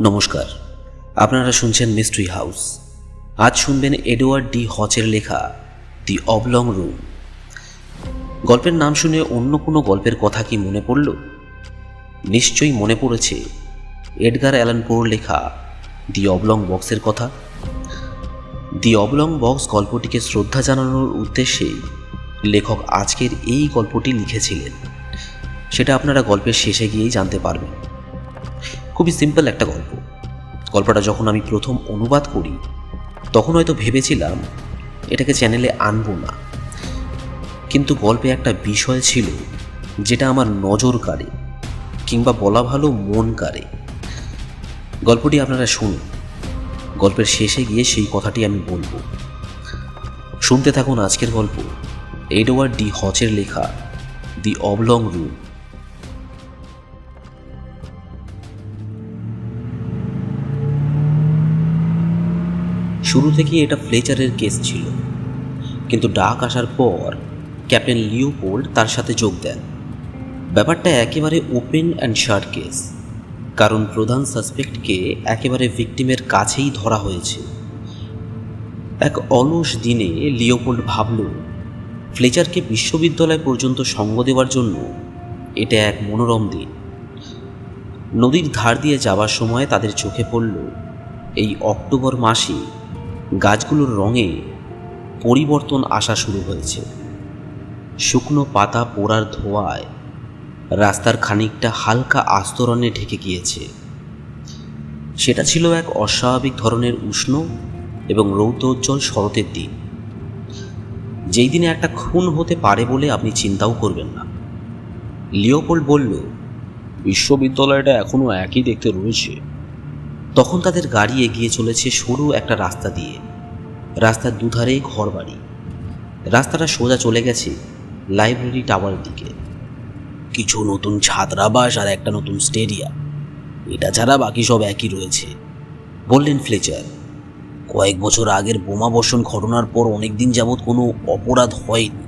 নমস্কার। আপনারা শুনছেন মিস্ট্রি হাউস আজ শুনবেন এডওয়ার্ড ডি হচের লেখা দি অবলং রুম গল্পের নাম শুনে অন্য কোনো গল্পের কথা কি মনে পড়ল? নিশ্চয়ই মনে পড়েছে এডগার অ্যালান পোর লেখা দি অবলং বক্সের কথা। দি অবলং বক্স গল্পটিকে শ্রদ্ধা জানানোর উদ্দেশ্যে লেখক আজকের এই গল্পটি লিখেছিলেন। সেটা আপনারা গল্পের শেষে গিয়েই জানতে পারবেন। খুবই সিম্পল একটা গল্প। গল্পটা যখন আমি প্রথম অনুবাদ করি, তখন হয়তো ভেবেছিলাম এটাকে চ্যানেলে আনব না। কিন্তু গল্পে একটা বিষয় ছিল যেটা আমার নজর কাড়ে কিংবা বলা ভালো মন কাড়ে। গল্পটি আপনারা শুনুন। গল্পের শেষে গিয়ে সেই কথাটি আমি বলব। শুনতে থাকুন আজকের গল্প। এডওয়ার্ড ডি হচের লেখা, দি অবলং রুম। শুরু থেকে এটা ফ্লেচারের কেস ছিল। কিন্তু ডাক আসার পর ক্যাপ্টেন লিওপোল্ড তার সাথে যোগ দেন। ব্যাপারটা একেবারে ওপেন অ্যান্ড শার্ট কেস কারণ প্রধান সাসপেক্টকে একেবারে ভিকটিমের কাছেই ধরা হয়েছে। এক অলস দিনে লিওপোল্ড ভাবল ফ্লেচারকে বিশ্ববিদ্যালয় পর্যন্ত সঙ্গ দেওয়ার জন্য এটা এক মনোরম দিন। নদীর ধার দিয়ে যাওয়ার সময় তাদের চোখে পড়ল, এই অক্টোবর মাসে গাছগুলোর রঙে পরিবর্তন আসা শুরু হয়েছে। শুকনো পাতা পোড়ার ধোয়ায় রাস্তার খানিকটা হালকা আস্তরণে ঢেকে গিয়েছে। সেটা ছিল এক অস্বাভাবিক ধরনের উষ্ণ এবং রৌদ্রোজ্জ্বল শরতের দিন। যেই দিনে একটা খুন হতে পারে বলে আপনি চিন্তাও করবেন না। লিওপোল্ড বলল, বিশ্ববিদ্যালয়টা এখনও একই দেখতে রয়েছে। তখন তাদের গাড়ি এগিয়ে চলেছে সরু একটা রাস্তা দিয়ে। রাস্তার দুধারে ঘর বাড়ি রাস্তাটা সোজা চলে গেছে লাইব্রেরি টাওয়ার দিকে। কিছু নতুন ছাত্রাবাস আর একটা নতুন স্টেডিয়াম। এটা ছাড়া বাকি সব একই রয়েছে। বললেন ফ্লেচার, কয়েক বছর আগের বোমা বর্ষণ ঘটনার পর অনেক দিন যাবৎ কোনো অপরাধ হয়নি।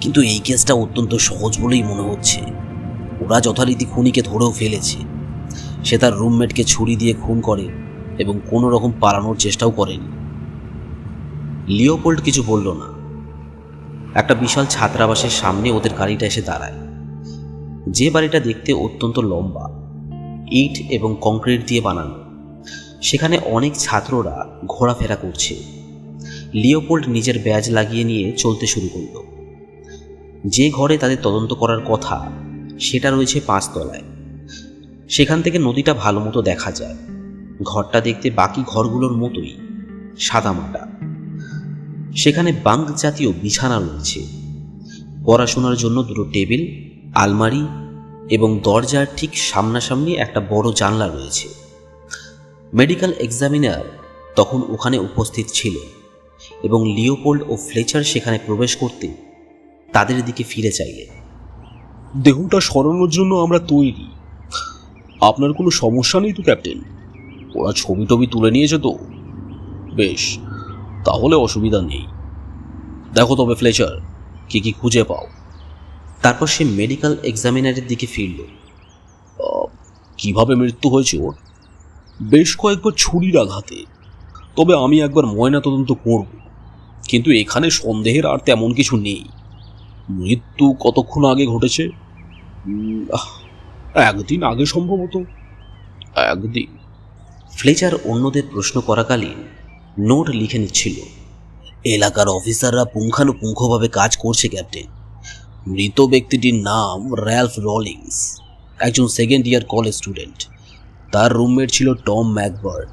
কিন্তু এই কেসটা অত্যন্ত সহজ বলেই মনে হচ্ছে। ওরা যথারীতি খুনিকে ধরেও ফেলেছে। সে তার রুমমেটকে ছুরি দিয়ে খুন করে এবং কোনো রকম পালানোর চেষ্টাও করেনি। লিওপোল্ড কিছু বলল না। একটা বিশাল ছাত্রাবাসের সামনে ওদের গাড়িটা এসে দাঁড়ায়। যে বাড়িটা দেখতে অত্যন্ত লম্বা, ইট এবং কংক্রিট দিয়ে বানানো। সেখানে অনেক ছাত্ররা ঘোরাফেরা করছে। লিওপোল্ড নিজের ব্যাজ লাগিয়ে নিয়ে চলতে শুরু করল। যে ঘরে তাদের তদন্ত করার কথা, সেটা রয়েছে পাঁচতলায়। সেখান থেকে নদীটা ভালো মতো দেখা যায়। ঘরটা দেখতে বাকি ঘরগুলোর মতোই, সাদামাটা। সেখানে বাঙ্ক জাতীয় বিছানা রয়েছে। পড়াশোনার জন্য দুটো টেবিল, আলমারি এবং দরজার ঠিক সামনাসামনি একটা বড় জানলা রয়েছে। মেডিকেল এক্সামিনার তখন ওখানে উপস্থিত ছিল এবং লিওপোল্ড ও ফ্লেচার সেখানে প্রবেশ করতে তাদের দিকে ফিরে চাইলেন। দেহটা সরানোর জন্য আমরা তৈরি। আপনার কোনো সমস্যা নেই তো, ক্যাপ্টেন? ওরা ছবি টবি তুলে নিয়েছে তো। বেশ, তাহলে অসুবিধা নেই। দেখো তবে, ফ্লেচার, কি কি খুঁজে পাও। তারপর সে মেডিকেল এক্সামিনারের দিকে ফিরল। কীভাবে মৃত্যু হয়েছে ওর? বেশ কয়েকবার ছুরির আঘাতে। তবে আমি একবার ময়না তদন্ত করব। কিন্তু এখানে সন্দেহের আর তেমন কিছু নেই। মৃত্যু কতক্ষণ আগে ঘটেছে? একদিন আগে সম্ভবত। একদিন। ফ্লেচার অন্যদের প্রশ্ন করাকালীন নোট লিখে নিচ্ছিল, এলাকার অফিসাররা পুঙ্খানুপুঙ্খভাবে কাজ করছে, ক্যাপ্টেন। মৃত ব্যক্তিটির নাম র্যালফ রলিংস, একজন সেকেন্ড ইয়ার কলেজ স্টুডেন্ট। তার রুমমেট ছিল টম ম্যাকবার্ড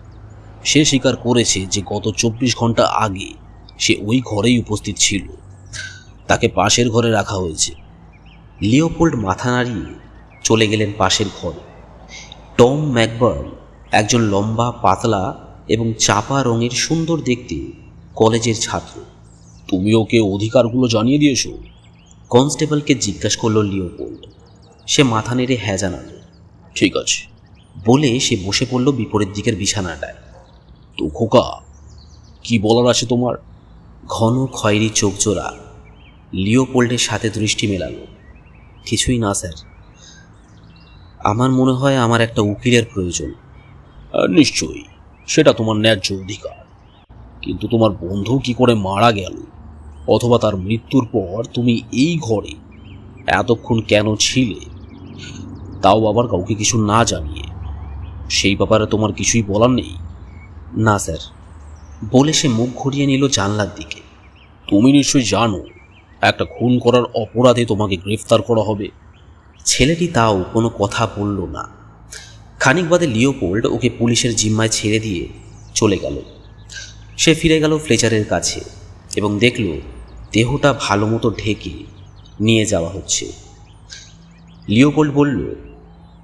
সে স্বীকার করেছে যে গত চব্বিশ ঘণ্টা আগে সে ওই ঘরেই উপস্থিত ছিল। তাকে পাশের ঘরে রাখা হয়েছে। লিওপোল্ড মাথা নাড়িয়ে চলে গেলেন পাশের ঘরে। টম ম্যাকবার্ন একজন লম্বা পাতলা এবং চাপা রঙের সুন্দর দেখতে কলেজের ছাত্র। তুমি ওকে অধিকারগুলো জানিয়ে দিয়েছ? কনস্টেবলকে জিজ্ঞাসা করল লিওপোল্ড। সে মাথা নেড়ে হ্যাঁ জানালো। ঠিক আছে। বলে সে বসে পড়ল বিপরীত দিকের বিছানাটায়। তো খোকা কি বলার আছে তোমার? ঘন খয়েরি চোখ জোড়া। লিওপোল্ডের সাথে দৃষ্টি মেলালো। কিছুই না স্যার। আমার মনে হয় আমার একটা উকিলের প্রয়োজন। নিশ্চয়ই, সেটা তোমার ন্যায্য অধিকার। কিন্তু তোমার বন্ধু কি করে মারা গেল? অথবা তার মৃত্যুর পর তুমি এই ঘরে এতক্ষণ কেন ছিলে? তাও আবার কাউকে কিছু না জানিয়ে। সেই ব্যাপারে তোমার কিছুই বলার নেই? না, স্যার। বলে সে মুখ ঘুরিয়ে নিল জানলার দিকে। তুমি নিশ্চয়ই জানো, একটা খুন করার অপরাধে তোমাকে গ্রেফতার করা হবে। ছেলেটি তাও কোনো কথা বলল না। খানিক বাদে লিওপোল্ড ওকে পুলিশের জিম্মায় ছেড়ে দিয়ে চলে গেল। সে ফিরে গেল ফ্লেচারের কাছে এবং দেখল দেহটা ভালো মতো ঢেকে নিয়ে যাওয়া হচ্ছে। লিওপোল্ড বলল,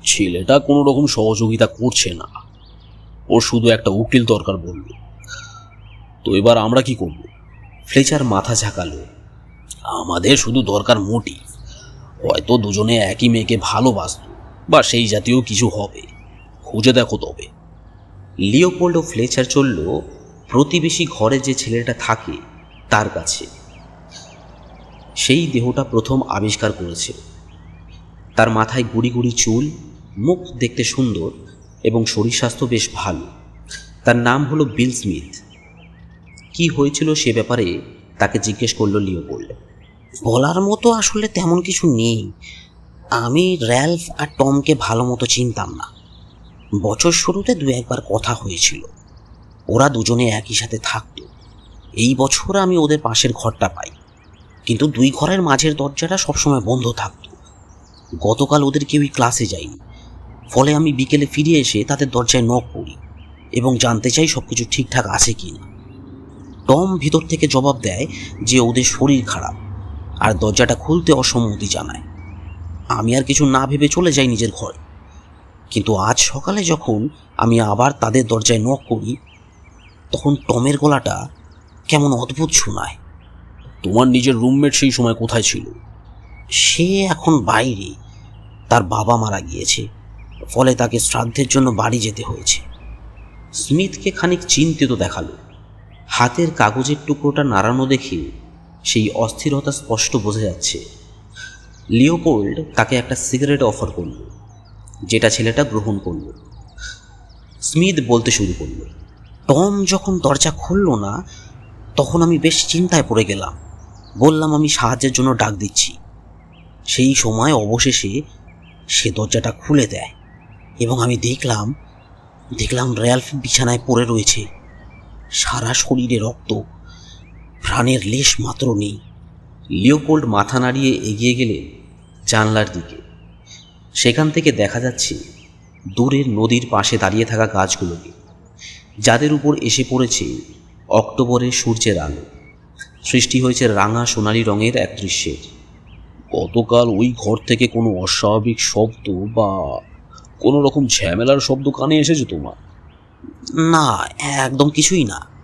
ছেলেটা কোনো রকম সহযোগিতা করছে না। ওর শুধু একটা উকিল দরকার বলল। তো এবার আমরা কি করব? ফ্লেচার মাথা ঝাঁকালো, আমাদের শুধু দরকার মোটিভ হয়তো দুজনে একই মেয়েকে ভালোবাসত, বা সেই জাতীয় কিছু হবে। খুঁজে দেখো তবে। লিওপোল্ড ও ফ্লেচার চলল প্রতিবেশী ঘরে যে ছেলেটা থাকে, তার কাছে। সেই দেহটা প্রথম আবিষ্কার করেছে। তার মাথায় গুড়ি গুড়ি চুল, মুখ দেখতে সুন্দর এবং শরীর স্বাস্থ্য বেশ ভালো। তার নাম হলো বিল স্মিথ। কি হয়েছিল সে ব্যাপারে তাকে জিজ্ঞেস করল লিওপোল্ড। বলার মতো আসলে তেমন কিছু নেই। আমি র্যালফ আর টমকে ভালো মতো চিনতাম না। বছর শুরুতে দু একবার কথা হয়েছিল। ওরা দুজনে একই সাথে থাকতো। এই বছর আমি ওদের পাশের ঘরটা পাই। কিন্তু দুই ঘরের মাঝের দরজাটা সবসময় বন্ধ থাকতো। গতকাল ওদের কেউই ক্লাসে যায়নি। ফলে আমি বিকেলে ফিরে এসে তাদের দরজায় নক করি এবং জানতে চাই সব কিছু ঠিকঠাক আছে কি না টম ভিতর থেকে জবাব দেয় যে ওদের শরীর খারাপ। আর দরজাটা খুলতে অসম্মতি জানায়। আমি আর কিছু না ভেবে চলে যাই নিজের ঘরে। কিন্তু আজ সকালে যখন আমি আবার তাদের দরজায় নক করি তখন টমের গলাটা কেমন অদ্ভুত শোনায়। তোমার নিজের রুমমেট সেই সময় কোথায় ছিল? সে এখন বাইরে। তার বাবা মারা গিয়েছে। ফলে তাকে শ্রাদ্ধের জন্য বাড়ি যেতে হয়েছে। স্মিথকে খানিক চিন্তিত দেখাল। হাতের কাগজের টুকরোটা নাড়ানো দেখে সেই অস্থিরতা স্পষ্ট বোঝা যাচ্ছে। লিওপোল্ড তাকে একটা সিগারেট অফার করল, যেটা ছেলেটা গ্রহণ করল। স্মিথ বলতে শুরু করল, টম যখন দরজা খুলল না, তখন আমি বেশ চিন্তায় পড়ে গেলাম। বললাম, আমি সাহায্যের জন্য ডাক দিচ্ছি। সেই সময় অবশেষে সে দরজাটা খুলে দেয় এবং আমি দেখলাম দেখলাম র্যালফ বিছানায় পড়ে রয়েছে। সারা শরীরে রক্ত প্রাণের লেশ মাত্র নেই। লিওপোল্ড মাথা নাড়িয়ে এগিয়ে গেলে জানলার দিকে। সেখান থেকে দেখা যাচ্ছে দূরের নদীর পাশে দাঁড়িয়ে থাকা গাছগুলোকে, যাদের উপর এসে পড়েছে অক্টোবরের সূর্যের আলো। সৃষ্টি হয়েছে রাঙা সোনালি রঙের এক দৃশ্যের। গতকাল ওই ঘর থেকে কোনো অস্বাভাবিক শব্দ বা কোনো রকম ঝামেলার শব্দ কানে এসেছে তোমার? না, একদম কিছুই না।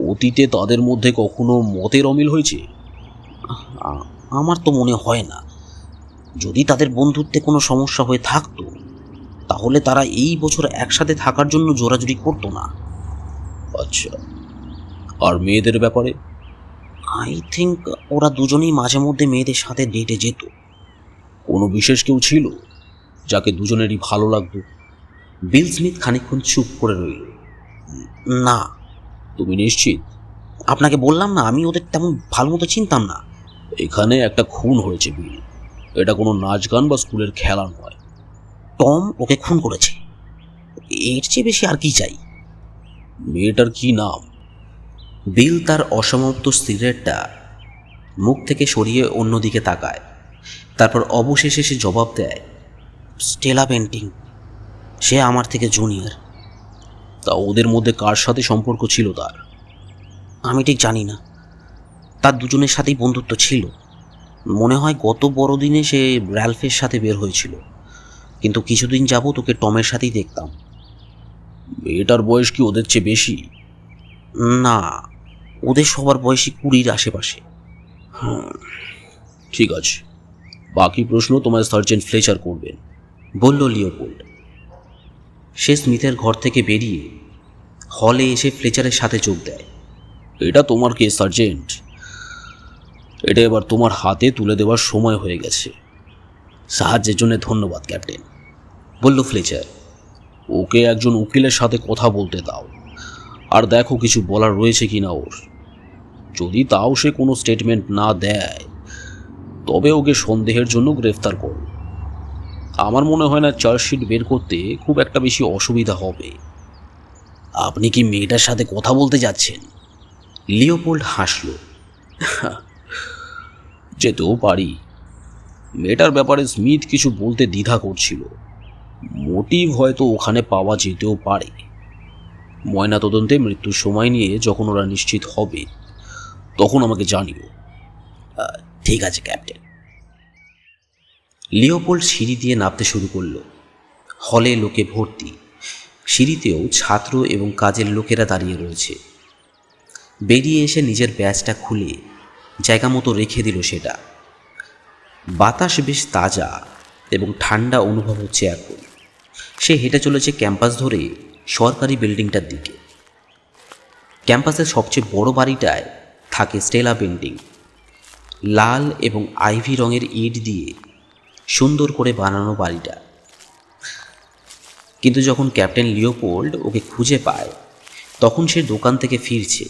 অতীতে তাদের মধ্যে কখনো মতের অমিল হয়েছে? আমার তো মনে হয় না। যদি তাদের বন্ধুত্বে কোনো সমস্যা হয়ে থাকতো তাহলে তারা এই বছর একসাথে থাকার জন্য জোরাজুরি করতো না। আচ্ছা আর মেয়েদের ব্যাপারে? আই থিঙ্ক ওরা দুজনেই মাঝে মধ্যে মেয়েদের সাথে ডেটে যেত। কোনো বিশেষ কেউ ছিল যাকে দুজনেরই ভালো লাগতো? বিল স্মিথ খানিকক্ষণ চুপ করে রইল। না। তুমি নিশ্চিত? আপনাকে বললাম না আমি ওদের তেমন ভালো মতো চিনতাম না। এখানে একটা খুন হয়েছে বিল এটা কোনো নাচ গান বা স্কুলের খেলা নয়। টম ওকে খুন করেছে। এর চেয়ে বেশি আর কি চাই? মেয়েটার কি নাম? বিল তার অসমাপ্ত সিগারেটটা মুখ থেকে সরিয়ে অন্যদিকে তাকায়। তারপর অবশেষে সে জবাব দেয় স্টেলা পেন্টিং। সে আমার থেকে জুনিয়র। তা ওদের মধ্যে কার সাথে সম্পর্ক ছিল তার? আমি ঠিক জানি না। তার দুজনের সাথেই বন্ধুত্ব ছিল। মনে হয় গত বড়দিনে সে র্যালফের সাথে বের হয়েছিল। কিন্তু কিছুদিন যাবত তোকে টমের সাথেই দেখতাম। মেয়েটার বয়স কি ওদের চেয়ে বেশি? না, ওদের সবার বয়সী কুড়ির আশেপাশে। ঠিক আছে। বাকি প্রশ্ন তোমার সার্জেন্ট ফ্লেচার করবেন। বলল লিওপোল্ড। সে স্মিথের ঘর থেকে বেরিয়ে হলে এসে ফ্লেচারের সাথে যোগ দেয়। এটা তোমার কেস, সার্জেন্ট। এটা এবার তোমার হাতে তুলে দেওয়ার সময় হয়ে গেছে। সাহায্যের জন্য ধন্যবাদ, ক্যাপ্টেন। বলল ফ্লেচার, ওকে একজন উকিলের সাথে কথা বলতে দাও। আর দেখো কিছু বলার রয়েছে কি না ওর। যদি তাও সে কোনো স্টেটমেন্ট না দেয়, তবে ওকে সন্দেহের জন্য গ্রেফতার করো। আমার মনে হয় না চার্জশিট বের করতে খুব একটা বেশি অসুবিধা হবে। আপনি কি মেয়েটার সাথে কথা বলতে যাচ্ছেন? লিওপোল্ড হাসল। যেতেও পারি। মেয়েটার ব্যাপারে স্মিথ কিছু বলতে দ্বিধা করছিল। মোটিভ হয়তো ওখানে পাওয়া যেতেও পারে। ময়নাতদন্তে মৃত্যুর সময় নিয়ে যখন ওরা নিশ্চিত হবে, তখন আমাকে জানিও। ঠিক আছে, ক্যাপ্টেন। লিওপোল্ড সিঁড়ি দিয়ে নামতে শুরু করল। হলে লোকে ভর্তি। সিঁড়িতেও ছাত্র এবং কাজের লোকেরা দাঁড়িয়ে রয়েছে। বেরিয়ে এসে নিজের ব্যাচটা খুলে জায়গা মতো রেখে দিল সেটা। বাতাস বেশ তাজা এবং ঠান্ডা অনুভব হচ্ছে এখন। সে হেঁটে চলেছে ক্যাম্পাস ধরে সরকারি বিল্ডিংটার দিকে। ক্যাম্পাসের সবচেয়ে বড় বাড়িটায় থাকে স্টেলা পেন্টিং। লাল এবং আইভি রঙের ইট দিয়ে সুন্দর করে বানানো বাড়িটা। কিন্তু যখন ক্যাপ্টেন লিওপোল্ড ওকে খুঁজে পায় তখন সে দোকান থেকে ফিরছে।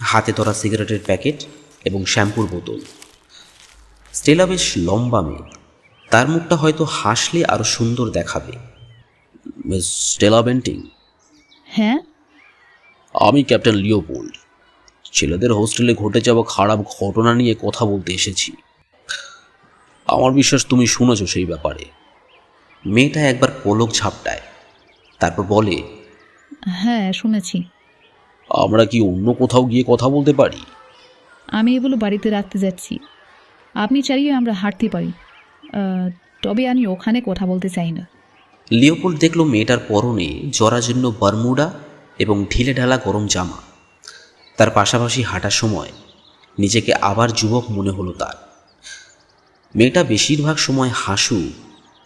হাতে ধরা সিগারেটের প্যাকেট এবং শ্যাম্পুর বোতল। স্টেলা বেশ লম্বা মেয়ে। তার মুখটা হয়তো হাসলে আরও সুন্দর দেখাবে। স্টেলা বেন্টিং? হ্যাঁ। আমি ক্যাপ্টেন লিওপোল্ড। ছেলেদের হোস্টেলে ঘটে যাওয়া খারাপ ঘটনা নিয়ে কথা বলতে এসেছি। আমার বিশ্বাস তুমি শুনেছ সেই ব্যাপারে। মেয়েটা একবার পলক ঝাপটায় তারপর বলে হ্যাঁ শুনেছি। আমরা কি অন্য কোথাও গিয়ে কথা বলতে পারি? আমি এগুলো বাড়িতে রাখতে যাচ্ছি। আপনি চাইলে আমরা হাঁটতে পারি। তবে আমি ওখানে কথা বলতে চাই না। লিওপোল্ড দেখল মেয়েটার পরনে জরাজীর্ণ বারমুডা এবং ঢিলে ঢালা গরম জামা। তার পাশাপাশি হাঁটার সময় নিজেকে আবার যুবক মনে হলো তার। মেয়েটা বেশিরভাগ সময় হাসু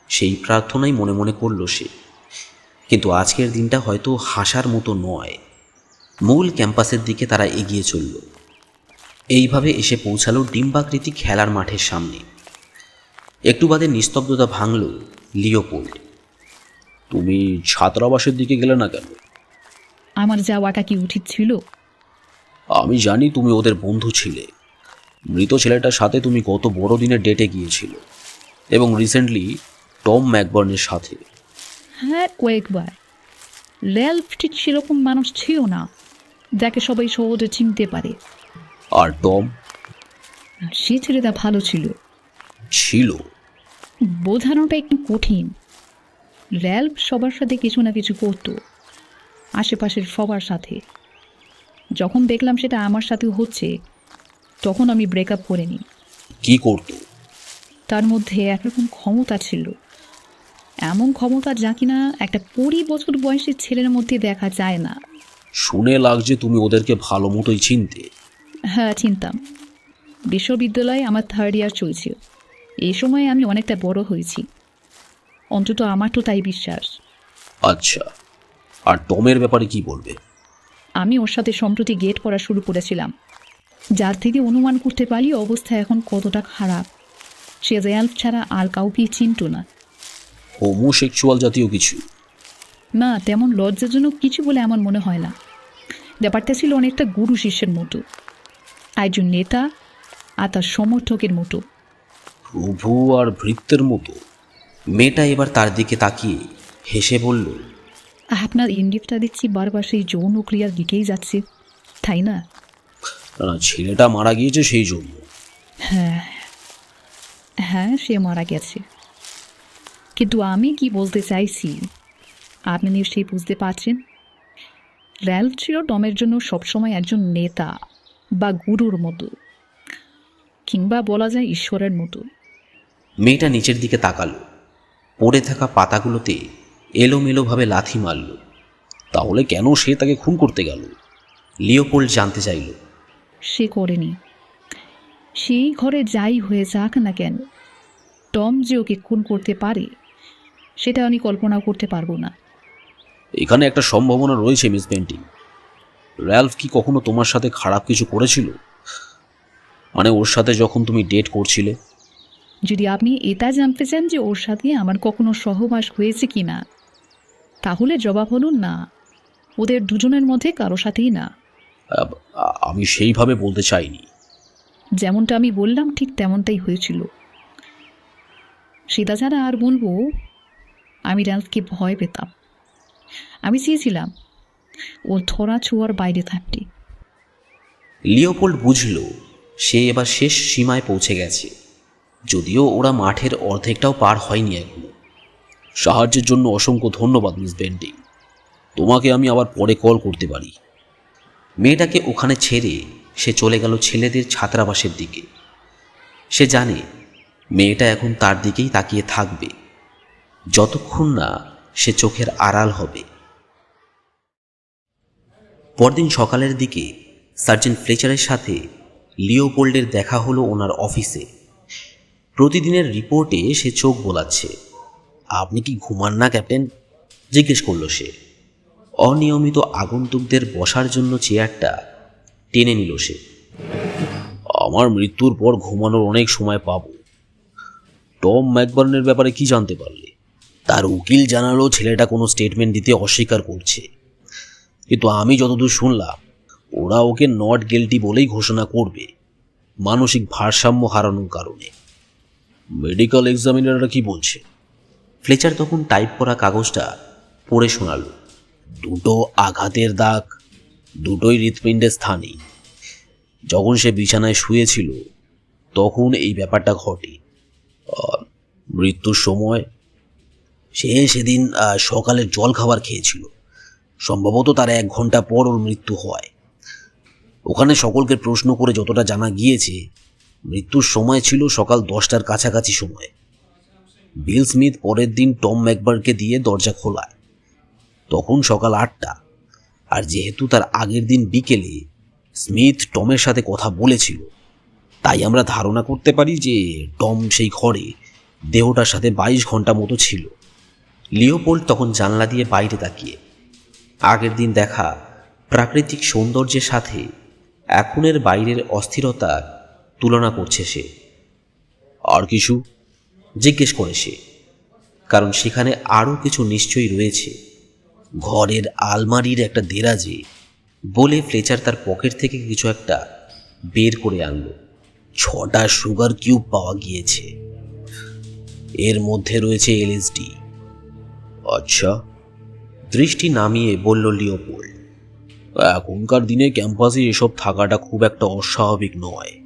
সেই প্রার্থনাই মনে মনে করল সে। কিন্তু আজকের দিনটা হয়তো হাসার মতো নয়। মূল ক্যাম্পাসের দিকে তারা এগিয়ে চলল। এইভাবে এসে পৌঁছালো ডিম্বাকৃতি খেলার মাঠের সামনে। একটু বাদে নিস্তব্ধতা ভাঙল লিওপোল্ড। তুমি ছাত্রাবাসের দিকে গেলে না কেন? আমার যাওয়াটা কি উচিত ছিল? আমি জানি তুমি ওদের বন্ধু ছিলে। মৃত ছেলেটার সাথে তুমি গত বড়দিনের ডেটে গিয়েছিল এবং রিসেন্টলি টম ম্যাকবার্নের সাথে। হ্যাঁ কয়েকবার। রেলফ ঠিক সেরকম মানুষ ছিল না। যাকে সবাই সহজে চিনতে পারে। আর টম? সে ছেলেটা ভালো ছিল। ছিল? বোঝানোটা একটু কঠিন। র্যাল্প সবার সাথে কিছু না কিছু করতো। আশেপাশের সবার সাথে। যখন দেখলাম সেটা আমার সাথেও হচ্ছে তখন আমি ব্রেকআপ করে নিই। কি করতো? তার মধ্যে একরকম ক্ষমতা ছিল। এমন ক্ষমতা যা কিনা একটা কুড়ি বছর বয়সী ছেলের মধ্যে দেখা যায় না। শুনে লাগছে তুমি ওদেরকে ভালো মতোই চিনতে। হ্যাঁ চিনতাম। বিশ্ববিদ্যালয়ে আমার থার্ড ইয়ার চলছে এই সময় আমি অনেকটা বড় হয়েছি। অন্তত আমার তো তাই বিশ্বাস। আচ্ছা আর টমের ব্যাপারে কি বলবে? আমি ওর সাথে সম্প্রতি গেট পড়া শুরু করেছিলাম। যার থেকে অনুমান করতে পারি অবস্থা এখন কতটা খারাপ। সে রেয়াল ছাড়া আর কাউকেই চিনত না। হোমোসেক্সুয়াল জাতীয় কিছু। না তেমন লজ্জাজনক কিছু বলে আমার মনে হয় না। ব্যাপারটা ছিল অনেকটা গুরু শিষ্যের মতো। একজন নেতা আর তার সমর্থকের মতো। প্রভু আর ভৃত্যের মতো। মেয়েটা এবার তার দিকে তাকিয়ে হেসে বলল আপনার ইঙ্গিতটা দেখছি বারবার সেই যৌন ক্রিয়ার দিকেই যাচ্ছে তাই না? না না, ছেলেটা মারা গিয়েছে সেই জন্য। হ্যাঁ হ্যাঁ সে মারা গেছে। কিন্তু আমি কি বলতে চাইছি? আপনি নিশ্চয়ই বুঝতে পারছেন? র্যাল ছিল টমের জন্য সবসময় একজন নেতা বা গুরুর মতো কিংবা বলা যায় ঈশ্বরের মতো। মেয়েটা নিচের দিকে তাকালো। পড়ে থাকা পাতাগুলোতে এলোমেলোভাবে লাথি মারল। তাহলে কেন সে তাকে খুন করতে গেল? লিওপোল্ড জানতে চাইল সে করেনি। সেই ঘরে যাই হয়ে যাক না কেন টম যে ওকে খুন করতে পারে সেটা আমি কল্পনা করতে পারব না। এখানে একটা সম্ভাবনা রয়েছে মিস পেন্টিং র্যালফ কি কখনো তোমার সাথে খারাপ কিছু করেছিল? মানে ওর সাথে যখন তুমি ডেট করছিলে? যদি আপনি এটা জানতে চান যে ওর সাথে আমার কখনো সহবাস হয়েছে কি না তাহলে জবাব হলো না। ওদের দুজনের মধ্যে কারও সাথেই না। আমি সেইভাবে বলতে চাইনি। যেমনটা আমি বললাম ঠিক তেমনটাই হয়েছিল। সেটা ছাড়া আর বলব আমি র্যালফকে ভয় পেতাম। আমি চেয়েছিলাম ও ধরা ছোঁয়ার বাইরে থাকতে। লিওপোল্ড বুঝল সে এবার শেষ সীমায় পৌঁছে গেছে। যদিও ওরা মাঠের অর্ধেকটাও পার হয়নি এখনও। সাহায্যের জন্য অসংখ্য ধন্যবাদ মিস বেন্ডিং তোমাকে আমি আবার পরে কল করতে পারি। মেয়েটাকে ওখানে ছেড়ে সে চলে গেল ছেলেদের ছাত্রাবাসের দিকে। সে জানে মেয়েটা এখন তার দিকেই তাকিয়ে থাকবে। যতক্ষণ না সে চোখের আড়াল হবে। পরদিন সকালের দিকে সার্জেন্ট ফ্লেচারের সাথে লিওপোল্ডের দেখা হলো ওনার অফিসে। প্রতিদিনের রিপোর্টে সে চোখ বোলাচ্ছে। আপনি কি ঘুমান না, ক্যাপ্টেন? জিজ্ঞেস করল সে। অনিয়মিত আগন্তুকদের বসার জন্য চেয়ারটা টেনে নিল সে। আমার মৃত্যুর পর ঘুমানোর অনেক সময় পাবো। টম ম্যাকবার্নের ব্যাপারে কি জানতে পারলে? তার উকিল জানালো ছেলেটা কোনো স্টেটমেন্ট দিতে অস্বীকার করছে। কিন্তু আমি যতদূর শুনলাম, ওরা ওকে নট গেলটি বলেই ঘোষণা করবে, মানসিক ভারসাম্য হারানোর কারণে। মেডিকেল এক্সামিনাররা কি বলছে? ফ্লেচার তখন টাইপ করা কাগজটা পড়ে শোনালো। দুটো আঘাতের দাগ, দুটোই হৃৎপিণ্ডের স্থানে। যখন সে বিছানায় শুয়েছিল, তখন এই ব্যাপারটা ঘটে। মৃত্যুর সময় সে সেদিন সকালে জল খাবার খেয়েছিল। সম্ভবত তার এক ঘণ্টা পর ওর মৃত্যু হয়। ওখানে সকলকে প্রশ্ন করে যতটা জানা গিয়েছে, মৃত্যুর সময় ছিল সকাল দশটার কাছাকাছি সময়। বিল স্মিথ পরের দিন টম ম্যাকবারকে দিয়ে দরজা খোলায়। তখন সকাল আটটা। আর যেহেতু তার আগের দিন বিকেলে স্মিথ টমের সাথে কথা বলেছিল, তাই আমরা ধারণা করতে পারি যে টম সেই ঘরে দেহটার সাথে বাইশ ঘণ্টা মতো ছিল। লিওপোল্ড তখন জানলা দিয়ে বাইরে তাকিয়ে, আগের দিন দেখা প্রাকৃতিক সৌন্দর্যের সাথে এখনের বাইরের অস্থিরতা তুলনা করছে সে। আর কিছু? জিজ্ঞেস করে সে, কারণ সেখানে আরও কিছু নিশ্চয়ই রয়েছে। ঘরের আলমারির একটা দেরাজে বলে ফ্লেচার তার পকেট থেকে কিছু একটা বের করে আনলো। ছটা সুগার কিউব পাওয়া গিয়েছে। এর মধ্যে রয়েছে এলএসডি। আচ্ছা। দৃষ্টি নামিয়ে বলল লিওপোল্ড, এখনকার দিনে ক্যাম্পাসে এসব থাকাটা খুব একটা অস্বাভাবিক নয়।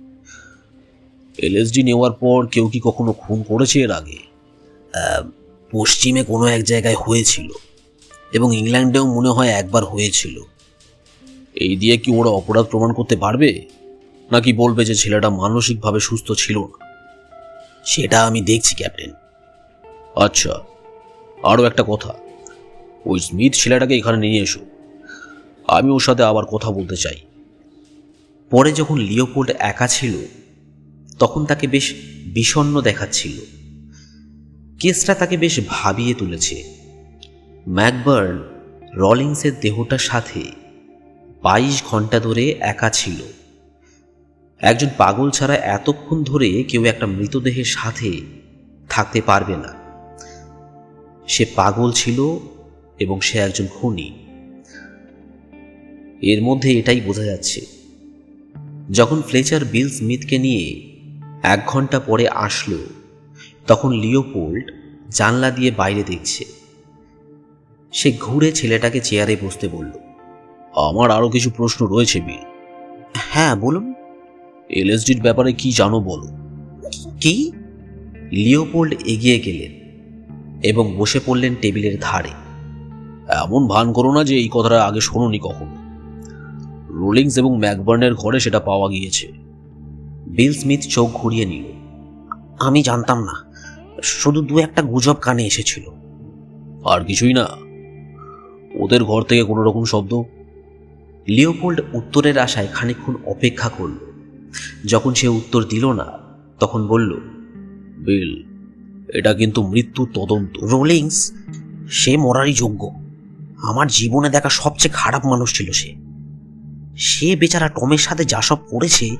এলএসডি নেওয়ার পর কেউ কি কখনো খুন করেছে এর আগে? পশ্চিমে কোনো এক জায়গায় হয়েছিল। এবং ইংল্যান্ডেও মনে হয় একবার হয়েছিল। এই দিয়ে কি ওরা অপরাধ প্রমাণ করতে পারবে? নাকি বলবে যে ছেলেটা মানসিকভাবে সুস্থ ছিল না? সেটা আমি দেখছি, ক্যাপ্টেন। আচ্ছা আরও একটা কথা। ওই স্মিথ ছেলেটাকে এখানে নিয়ে এসো। আমি ওর সাথে আবার কথা বলতে চাই। পরে যখন লিওপোল্ড একা ছিল, তখন তাকে বেশ বিষণ্ণ দেখাচ্ছিল। কেসটা তাকে বেশ ভাবিয়ে তুলেছে। ম্যাকবার্ন রলিংসের দেহটার সাথে বাইশ ঘণ্টা ধরে একা ছিল। একজন পাগল ছাড়া এতক্ষণ ধরে কেউ একটা মৃতদেহের সাথে থাকতে পারবে না। সে পাগল ছিল এবং সে একজন খুনি। এর মধ্যে এটাই বোঝা যাচ্ছে, যখন ফ্লেচার বিল স্মিথকে নিয়ে এক ঘণ্টা পরে আসলো, তখন লিওপোল্ড জানলা দিয়ে বাইরে দেখছে। সে ঘুরে ছেলেটাকে চেয়ারে বসতে বলল আমার আরও কিছু প্রশ্ন রয়েছে বিল হ্যাঁ বলুন। এলএসডির ব্যাপারে কি জানো বলো? কি? লিওপোল্ড এগিয়ে গেলেন এবং বসে পড়লেন টেবিলের ধারে। এমন ভান করো না যে এই কথাটা আগে শোনোনি কখনো। রোলিংস এবং ম্যাকবার্নের ঘরে সেটা পাওয়া গিয়েছে। বিল স্মিথ চোখ ঘুরিয়ে নিল। আমি জানতাম না। শুধু দু একটা গুজব কানে এসেছিল। আর কিছুই না। ওদের ঘর থেকে কোনো রকম শব্দ? লিওপোল্ড উত্তরের আশায় খানিকক্ষণ অপেক্ষা করল। যখন সে উত্তর দিল না তখন বলল বিল এটা কিন্তু মৃত্যু তদন্ত। রোলিংস সে মরারই যোগ্য। আমার জীবনে দেখা সবচেয়ে খারাপ মানুষ ছিল সে। সে বেচারা টমের সাথে যা সব করেছে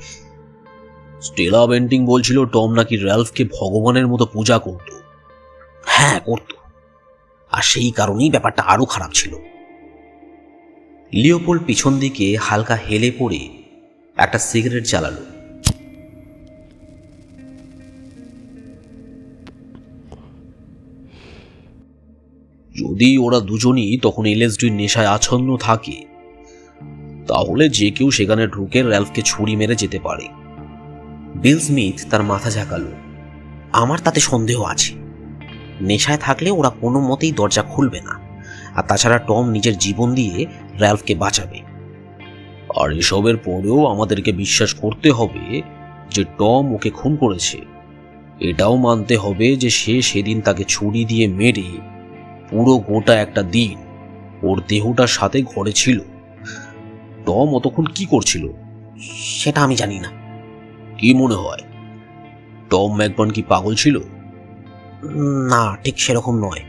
স্টেলা বেন্টিং বলছিল টম নাকি র্যালফকে ভগবানের মতো পূজা করত। হ্যাঁ করত। আর সেই কারণেই ব্যাপারটা আরও খারাপ ছিল। লিওপোল্ড পিছন দিকে হালকা হেলে পড়ে একটা সিগারেট জ্বালালো। যদি ওরা দুজনই তখন এলএসডির নেশায় আচ্ছন্ন থাকে, তাহলে যে কেউ সেখানে ঢুকে র্যালফকে ছুরি মেরে যেতে পারে। বিল স্মিথ তার মাথা ঝাঁকালো। আমার তাতে সন্দেহ আছে। নেশায় থাকলে ওরা কোনো মতেই দরজা খুলবে না। আর তাছাড়া টম নিজের জীবন দিয়ে র্যালফকে বাঁচাবে। আর এসবের পরেও আমাদেরকে বিশ্বাস করতে হবে যে টম ওকে খুন করেছে। এটাও মানতে হবে যে সে সেদিন তাকে ছুরি দিয়ে মেরে পুরো গোটা একটা দিন ওর দেহটার সাথে ঘরে ছিল। টম অতক্ষণ কি করছিল? সেটা আমি জানি না। কি মনে হয়? টম ম্যাকবার্ন কি পাগল ছিল? না, ঠিক সেরকম নয়।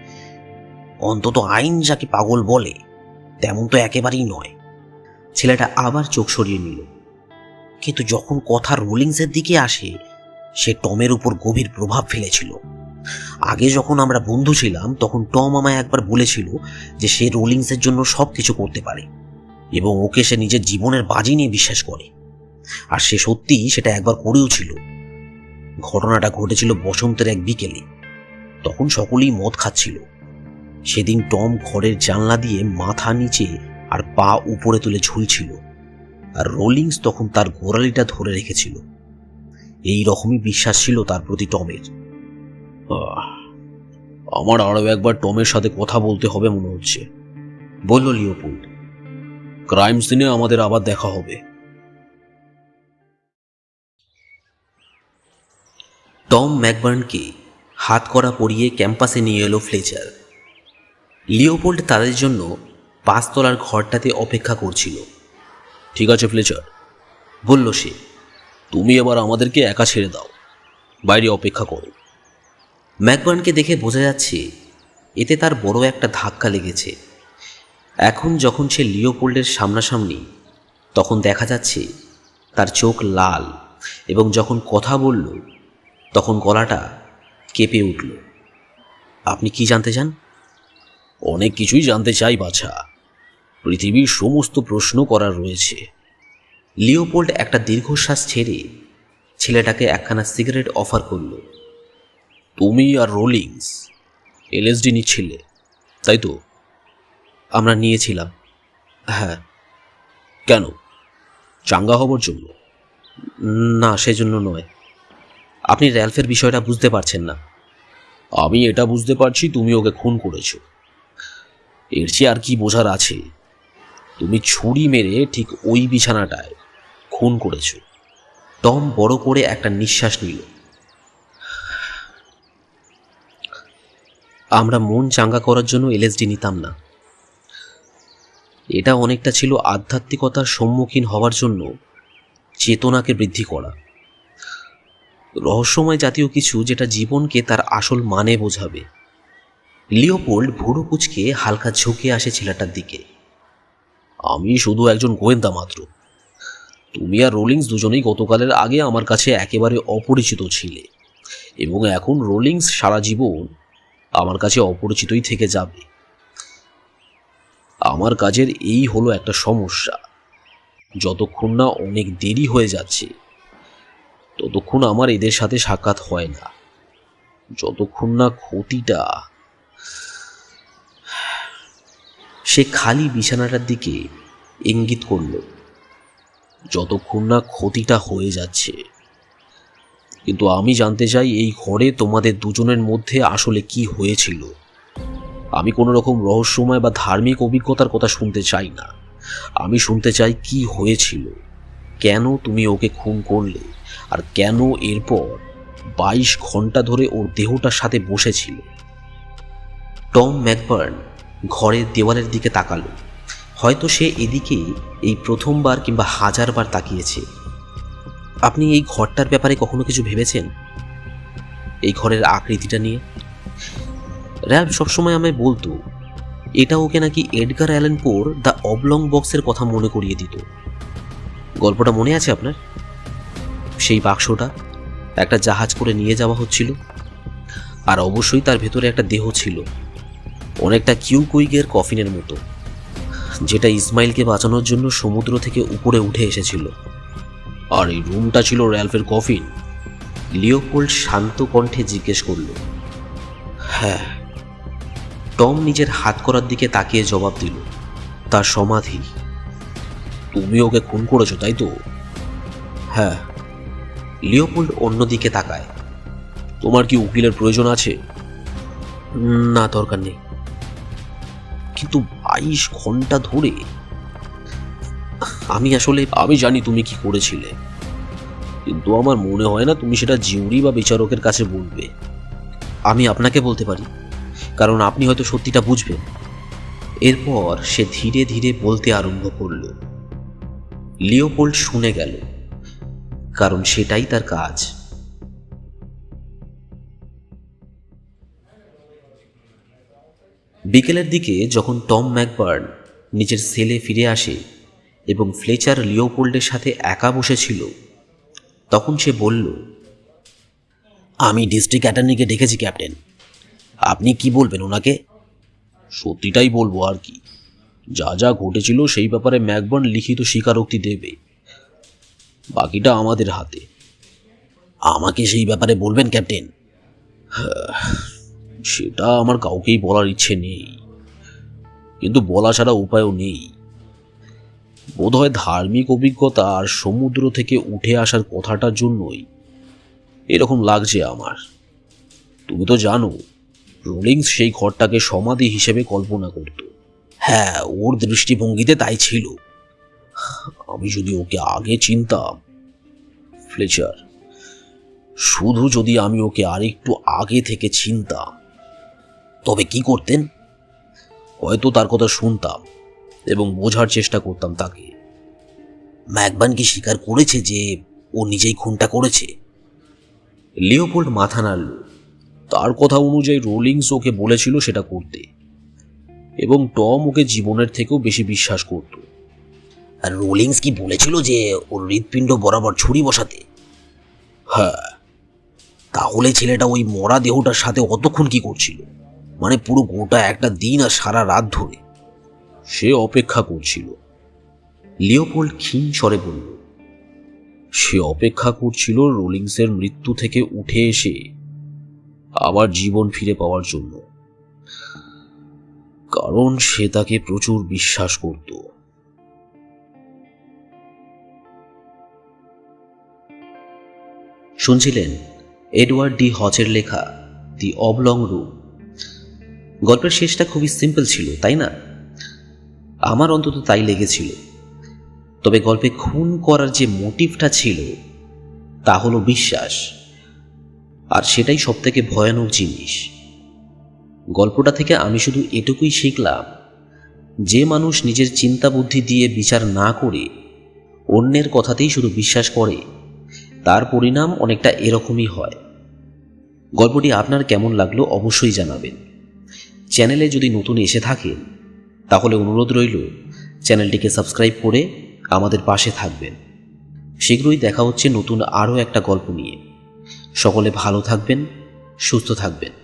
অন্তত আইন যাকে পাগল বলে, তেমন তো একেবারেই নয়। ছেলেটা আবার চোখ সরিয়ে নিল। কিন্তু যখন কথা রোলিংসের দিকে আসে, সে টমের উপর গভীর প্রভাব ফেলেছিল। আগে যখন আমরা বন্ধু ছিলাম, তখন টম আমায় একবার বলেছিল যে সে রোলিংসের জন্য সব কিছু করতে পারে এবং ওকে সে নিজের জীবনের বাজি নিয়ে বিশ্বাস করে। আর সে সত্যিই সেটা একবার করেও ছিল। ঘটনাটা ঘটেছিল বসন্তের এক বিকেলে। তখন সকলেই মদ খাচ্ছিল। সেদিন টম ঘরের জানলা দিয়ে মাথা নিচে আর পা উপরে তুলে ঝুলছিল আর রোলিংস তখন তার গোড়ালিটা ধরে রেখেছিল। এই রকমই বিশ্বাস ছিল তার প্রতি টমের। আমার আরও একবার টমের সাথে কথা বলতে হবে মনে হচ্ছে, বলল লিওপোল্ড। ক্রাইম সিনে আমাদের আবার দেখা হবে। টম ম্যাকবার্নকে হাত করা পরিয়ে ক্যাম্পাসে নিয়ে এলো ফ্লেচার। লিওপোল্ড তাদের জন্য পাঁচতলার ঘরটাতে অপেক্ষা করছিল। ঠিক আছে, ফ্লেচার, বলল সে। তুমি এবার আমাদেরকে একা ছেড়ে দাও। বাইরে অপেক্ষা করো। ম্যাকবার্নকে দেখে বোঝা যাচ্ছে এতে তার বড় একটা ধাক্কা লেগেছে। এখন যখন সে লিওপোল্ডের সামনাসামনি, তখন দেখা যাচ্ছে তার চোখ লাল এবং যখন কথা বলল, তখন গলাটা কেঁপে উঠল। আপনি কি জানতে চান? অনেক কিছুই জানতে চাই, বাছা। পৃথিবীর সমস্ত প্রশ্ন করার রয়েছে। লিওপোল্ড একটা দীর্ঘশ্বাস ছেড়ে ছেলেটাকে একখানা সিগারেট অফার করল। তুমি আর রোলিংস এলএসডি নিচ্ছিলে, তাই তো? আমরা নিয়েছিলাম। হ্যাঁ। কেন? চাঙ্গা হবার জন্য? না, সেজন্য নয়। আপনি র্যালফের বিষয়টা বুঝতে পারছেন না। আমি এটা বুঝতে পারছি, তুমি ওকে খুন করেছ। এর চেয়ে আর কি বোঝার আছে? তুমি ছুরি মেরে ঠিক ওই বিছানাটায় খুন করেছ। টম বড় করে একটা নিঃশ্বাস নিল। আমরা মন চাঙ্গা করার জন্য এলএসডি নিতাম না। এটা অনেকটা ছিল আধ্যাত্মিকতার সম্মুখীন হওয়ার জন্য চেতনাকে বৃদ্ধি করা। রহস্যময় জাতীয় কিছু যেটা জীবনকে তার আসল মানে বোঝাবে। লিওপোল্ড ভুরু কুচকে হালকা ঝুঁকে আসে ছেলেটার দিকে। আমি শুধু একজন গোয়েন্দা মাত্র। তুমি আর রোলিংস দুজনেই গতকালের আগে আমার কাছে একেবারে অপরিচিত ছিলে। এবং এখন রোলিংস সারা জীবন আমার কাছে অপরিচিতই থেকে যাবে। আমার কাজের এই হলো একটা সমস্যা। যতক্ষণ না অনেক দেরি হয়ে যাচ্ছে ততক্ষণ আমার এদের সাথে সাক্ষাৎ হয় না। যতক্ষণ না ক্ষতিটা সে খালি বিছানাটার দিকে ইঙ্গিত করল, যতক্ষণ না ক্ষতিটা হয়ে যাচ্ছে। কিন্তু আমি জানতে চাই, এই ঘরে তোমাদের দুজনের মধ্যে আসলে কি হয়েছিল? আমি কোনো রকম রহস্যময় বা ধার্মিক অভিজ্ঞতার কথা শুনতে চাই না। আমি শুনতে চাই কি হয়েছিল। কেন তুমি ওকে খুন করলে? আর কেন এরপর বাইশ ঘণ্টা ধরে ওর দেহটার সাথে বসেছিল? টম ম্যাকবার্ন ঘরের দেওয়ালের দিকে তাকালো। হয়তো সে এদিকে এই প্রথমবার কিংবা হাজারবার তাকিয়েছে। আপনি এই ঘরটার ব্যাপারে কখনো কিছু ভেবেছেন? এই ঘরের আকৃতিটা নিয়ে? র্যাব, সবসময় আমায় বলতো, এটা ওকে নাকি Edgar Allan poor the oblong বক্সের কথা মনে করিয়ে দিত। গল্পটা মনে আছে আপনার? সেই বাক্সটা একটা জাহাজ করে নিয়ে যাওয়া হচ্ছিল। আর অবশ্যই তার ভেতরে একটা দেহ ছিল। অনেকটা কিউ কুইগের কফিনের মতো, যেটা ইসমাইলকে বাঁচানোর জন্য সমুদ্র থেকে উপরে উঠে এসেছিল। আর এই রুমটা ছিল র্যালফের কফিন, লিওপোল্ড শান্ত কণ্ঠে জিজ্ঞেস করল হ্যাঁ। টম নিজের হাত করার দিকে তাকিয়ে জবাব দিল, তার সমাধি। তুমি ওকে খুন করেছ, তাই তো? হ্যাঁ। লিওপোল্ড অন্যদিকে তাকায়। তোমার কি উকিলের প্রয়োজন আছে? না, দরকার নেই। কিন্তু বাইশ ঘণ্টা ধরে আমি আসলে, আমি জানি তুমি কি করেছিলে। কিন্তু আমার মনে হয় না তুমি সেটা জিউরি বা বিচারকের কাছে বলবে। আমি আপনাকে বলতে পারি, কারণ আপনি হয়তো সত্যিটা বুঝবেন। এরপর সে ধীরে ধীরে বলতে আরম্ভ করল। লিওপোল্ড শুনে গেল। কারণ সেটাই তার কাজ। বিকেলের দিকে যখন টম ম্যাকবার্ন নিজের সেলে ফিরে আসে এবং ফ্লেচার লিওপোল্ডের সাথে একা বসেছিল, তখন সে বলল, আমি ডিস্ট্রিক্ট অ্যাটর্নিকে ডেকেছি ক্যাপ্টেন। আপনি কি বলবেন ওনাকে? সত্যিটাই বলব আর কি। যা যা ঘটেছিল সেই ব্যাপারে ম্যাকবার্ন লিখিত স্বীকারোক্তি দেবে। বাকিটা আমাদের হাতে। আমাকে সেই ব্যাপারে বলবেন, ক্যাপ্টেন? সেটা আমার কাউকেই বলার ইচ্ছে নেই। কিন্তু বলা ছাড়া উপায়ও নেই। বোধহয় ধার্মিক অভিজ্ঞতা আর সমুদ্র থেকে উঠে আসার কথাটার জন্যই এরকম লাগছে আমার। তুমি তো জানো, রোলিংস সেই ঘরটাকে সমাধি হিসেবে কল্পনা করত। হ্যাঁ ওর দৃষ্টিভঙ্গিতে তাই ছিল। আমি যদি ওকে আগে চিনতাম, ফ্লেচার, শুধু যদি আমি ওকে আরেকটু আগে থেকে চিনতাম, তবে কি করতেন? হয়তো তার কথা শুনতাম এবং বোঝার চেষ্টা করতাম তাকে। ম্যাকবান কি স্বীকার করেছে যে ও নিজেই খুনটা করেছে? লিওপোল্ড মাথা নাড়ল। তার কথা অনুযায়ী রোলিংস ওকে বলেছিল সেটা করতে এবং টম ওকে জীবনের থেকেও বেশি বিশ্বাস করত। আর রোলিংস কি বলেছিল যে ওর হৃৎপিণ্ড বরাবর ছুরি বসাতে। হ্যাঁ তাহলে ছেলেটা ওই মরা দেহটার সাথে অতক্ষণ কি করছিল? মানে পুরো গোটা একটা দিন আর সারা রাত ধরে সে অপেক্ষা করছিল। লিওপোল্ড ক্ষীণ স্বরে বলল, সে অপেক্ষা করছিল রোলিংসের মৃত্যু থেকে উঠে এসে আবার জীবন ফিরে পাওয়ার জন্য। কারণ সে তাকে প্রচুর বিশ্বাস করত। শুনছিলেন এডওয়ার্ড ডি হচের লেখা দি অবলং রুম গল্পের শেষটা খুবই সিম্পল ছিল, তাই না? আমার অন্তত তাই লেগেছিল। তবে গল্পে খুন করার যে মোটিভটা ছিল, তা হলো বিশ্বাস। আর সেটাই সবথেকে ভয়ানক জিনিস। গল্পটা থেকে আমি শুধু এটুকুই শিখলাম, যে মানুষ নিজের চিন্তা বুদ্ধি দিয়ে বিচার না করে অন্যের কথাতেই শুধু বিশ্বাস করে তার পরিণাম অনেকটা এরকমই হয়। গল্পটি আপনার কেমন লাগল অবশ্যই জানাবেন। চ্যানেলে যদি নতুন এসে থাকেন, তাহলে অনুরোধ রইল চ্যানেলটিকে সাবস্ক্রাইব করে আমাদের পাশে থাকবেন। শীঘ্রই দেখা হচ্ছে নতুন আরও একটা গল্প নিয়ে। সকলে ভালো থাকবেন, সুস্থ থাকবেন।